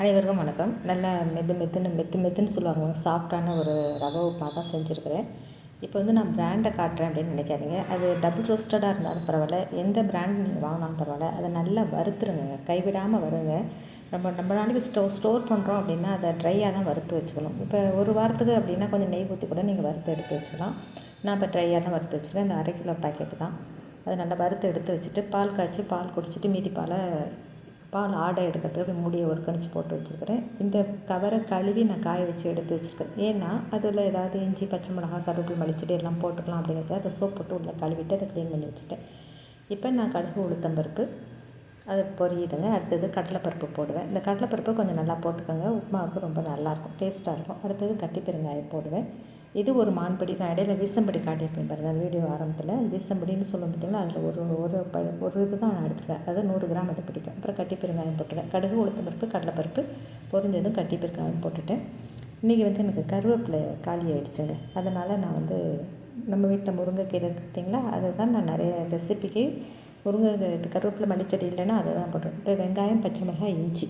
அனைவருக்கும் வணக்கம். நல்லா மெது மெத்துன்னு மெத்து மெத்துன்னு சொல்லுவாங்க. சாஃப்டான ஒரு ரவை உப்புமா தான் செஞ்சுருக்கிறேன். இப்போ வந்து நான் பிராண்டை காட்டுறேன் அப்படின்னு நினைக்காதீங்க. அது டபுள் ரோஸ்டடாக இருந்தாலும் பரவாயில்ல. எந்த பிராண்ட் நீங்கள் வாங்கினாலும் பரவாயில்ல. அதை நல்லா வறுத்துருங்க. கைவிடாமல் வருங்க. நம்ம நம்ம நாளைக்கு ஸ்டோ ஸ்டோர் பண்ணுறோம் அப்படின்னா அதை ட்ரையாக தான் வறுத்து வச்சுக்கணும். இப்போ ஒரு வாரத்துக்கு அப்படின்னா கொஞ்சம் நெய் ஊற்றி கூட நீங்கள் வறுத்து எடுத்து வச்சுக்கலாம். நான் இப்போ ட்ரையாக தான் வறுத்து வச்சுருக்கேன் இந்த அரை கிலோ பாக்கெட்டு தான். அதை நல்லா வறுத்து எடுத்து வச்சுட்டு பால் காய்ச்சி பால் குடிச்சிட்டு மீதி பாலை பால் ஆடை எடுக்கிறதுக்கு மூடியை ஒரு கணிச்சு போட்டு வச்சுருக்கிறேன். இந்த கவரை கழுவி நான் காய வச்சு எடுத்து வச்சுருக்கேன். ஏன்னா அதில் ஏதாவது இஞ்சி பச்சை மிளகா கருவேப்பில் மலிச்சிட்டு எல்லாம் போட்டுக்கலாம் அப்படிங்கிறது அதை சோப் போட்டு உள்ளே கழுவிட்டு அதை க்ளீன் பண்ணி வச்சுட்டேன். இப்போ நான் கடுகு உளுத்தம்பருப்பு அது பொரியுதுங்க. அடுத்தது கடலைப்பருப்பு போடுவேன். இந்த கடலைப்பருப்பு கொஞ்சம் நல்லா போட்டுக்கோங்க. உப்புமாவுக்கு ரொம்ப நல்லாயிருக்கும் டேஸ்ட்டாக இருக்கும். அடுத்தது கட்டி பெருங்காயம் போடுவேன். இது ஒரு மான்படி நான் இடையில வீசம்படி காட்டியிருப்பேன் பாருங்கள் வீடியோ ஆரம்பத்தில். வீசம்படின்னு சொல்லும் பார்த்தீங்களா அதில் ஒரு ஒரு ப ஒரு இது தான் நான் எடுத்துக்கிறேன் அதாவது நூறு கிராம் அதை பிடிக்கும். அப்புறம் கட்டி பெருங்காயம் போட்டுட்டேன். கடுகு உளுத்தம் பருப்பு கடலைப்பருப்பு பொரிஞ்சதும் கட்டி பெருங்காயம் போட்டுட்டேன். இன்றைக்கி வந்து எனக்கு கருவேப்பிலை காலி ஆகிடுச்சுங்க அதனால் நான் வந்து நம்ம வீட்டில் முருங்கைக்கீரை இருக்குது பார்த்தீங்களா அதை தான் நான் நிறைய ரெசிபிக்கு முருங்கை இது கருவேப்பிலை மல்லிச்செடி இல்லைன்னா அதை தான் போட்டுருவோம் இப்போ வெங்காயம் பச்சை மிளகாய் இஞ்சி.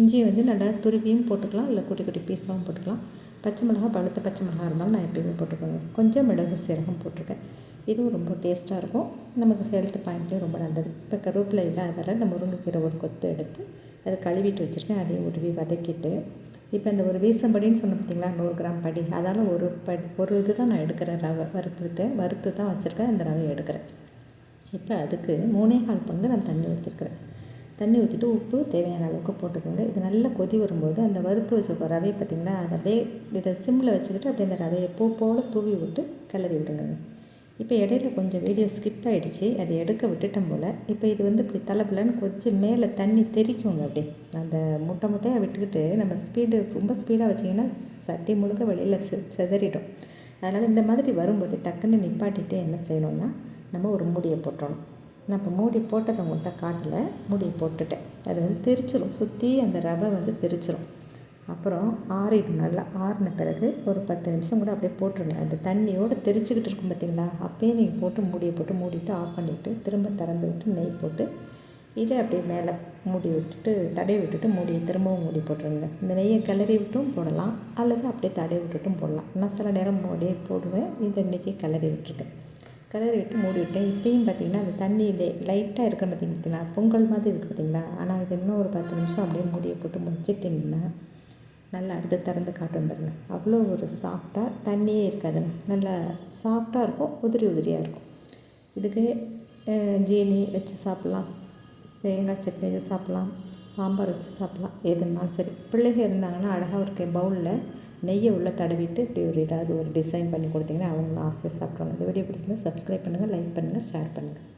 இஞ்சி வந்து நல்லா துருவியும் போட்டுக்கலாம். இல்லை குட்டி குட்டி பீஸாகவும் போட்டுக்கலாம். பச்சை மிளகா பழுத்த பச்சை மிளகா இருந்தாலும் நான் எப்பயுமே போட்டுக்கோங்க. கொஞ்சம் மிளகு சீரகம் போட்டிருக்கேன். இதுவும் ரொம்ப டேஸ்ட்டாக இருக்கும். நமக்கு ஹெல்த் பாயிண்ட்லேயும் ரொம்ப நல்லது. இப்போ கருவேப்பிலை இல்லாததால் இந்த முருங்கைக்கீரை ஒரு கொத்து எடுத்து அதை கழுவிட்டு வச்சுருக்கேன். அதையும் உருவி வதக்கிட்டு. இப்போ இந்த ஒரு வீசம்படின்னு சொன்ன பார்த்தீங்களா? நூறு கிராம் படி. அதால் ஒரு படி ஒரு இது தான் நான் எடுக்கிறேன் ரவை. வறுத்துட்டு வறுத்து தான் வச்சுருக்கேன். அந்த ரவையை எடுக்கிறேன். இப்போ அதுக்கு மூணே கால் பங்கு நான் தண்ணி ஊற்றிருக்கிறேன் தண்ணி ஊற்றிட்டு உப்பு தேவையான அளவுக்கு போட்டுக்கோங்க. இது நல்லா கொதி வரும்போது அந்த வறுத்து வச்சுருக்கோம் ரவையை பார்த்திங்கன்னா அதை அப்படியே இதை சிம்மில் வச்சுக்கிட்டு அப்படியே அந்த ரவையை பூ போல் தூவி விட்டு கிளறி விடுங்க இப்போ இடையில கொஞ்சம் வீடியோ ஸ்கிப் ஆகிடுச்சு அதை எடுக்க விட்டுட்டோம் போல். இப்போ இது வந்து இப்படி தலைப்பிலன்னு கொஞ்சம் மேலே தண்ணி தெரிக்குங்க அப்படி அந்த முட்டை முட்டையாக விட்டுக்கிட்டு நம்ம ஸ்பீடு ரொம்ப ஸ்பீடாக வச்சிங்கன்னா சட்டி முழுக்க வெளியில் செ செதறிடும். அதனால் இந்த மாதிரி வரும்போது டக்குன்னு நிப்பாட்டிட்டு என்ன செய்யணும்னா நம்ம ஒரு மூடியை போட்டணும். நான் இப்போ மூடி போட்டதை உங்கள்கிட்ட காட்டலை மூடியை போட்டுட்டேன். அது வந்து தெரிச்சிடும் சுற்றி அந்த ரவை வந்து திரிச்சிடும் அப்புறம் ஆறிடும் நல்லா ஆறின பிறகு ஒரு பத்து நிமிஷம் கூட அப்படியே போட்டுருங்க. அந்த தண்ணியோடு தெரிச்சுக்கிட்டு இருக்கும் பார்த்தீங்களா? அப்போயே நீங்கள் போட்டு மூடியை போட்டு மூடிட்டு ஆஃப் பண்ணிவிட்டு திரும்ப திறந்து விட்டு நெய் போட்டு இதை அப்படியே மேலே மூடி விட்டுட்டு தடவி விட்டுட்டு மூடியை திரும்பவும் மூடி போட்டுருங்க. இந்த நெய்யை கிளறி விட்டும் போடலாம். அல்லது அப்படியே தடவி விட்டுட்டும் போடலாம். நான் சில நேரம் மூடியே போடுவேன். இதை இன்றைக்கி கிளறி விட்டுருக்கேன். கிளறி விட்டு மூடி விட்டேன். இப்போயும் பார்த்திங்கன்னா அந்த தண்ணி லைட்டாக இருக்கிற பார்த்திங்களா பொங்கல் மாதிரி இருக்குது பார்த்திங்களா ஆனால் இது இன்னும் ஒரு பத்து நிமிஷம் அப்படியே மூடியை போட்டு முடிச்சிட்டிங்கன்னா நல்லா அடுத்து திறந்து காட்டும் பாருங்கள் அவ்வளோ ஒரு சாஃப்டாக தண்ணியே இருக்காதுங்க நல்லா சாஃப்டாக இருக்கும் உதிரி உதிரியாக இருக்கும். இதுக்கு ஜீனி வச்சு சாப்பிட்லாம். தேங்காய் சட்னி வச்சு சாப்பிட்லாம். சாம்பார் வச்சு சாப்பிட்லாம். எதுனாலும் சரி. பிள்ளைங்க இருந்தாங்கன்னா அழகாக ஒரு பவுலில் நெய்யை உள்ளே தடவிட்டு இப்படி ஒரு ஏதாவது ஒரு டிசைன் பண்ணி கொடுத்தீங்கன்னா அவங்களும் ஆசையாக சாப்பிட்றாங்க இந்த வீடியோ பிடிச்சிருந்தா சப்ஸ்கிரைப் பண்ணுங்கள் லைக் பண்ணுங்கள் ஷேர் பண்ணுங்கள்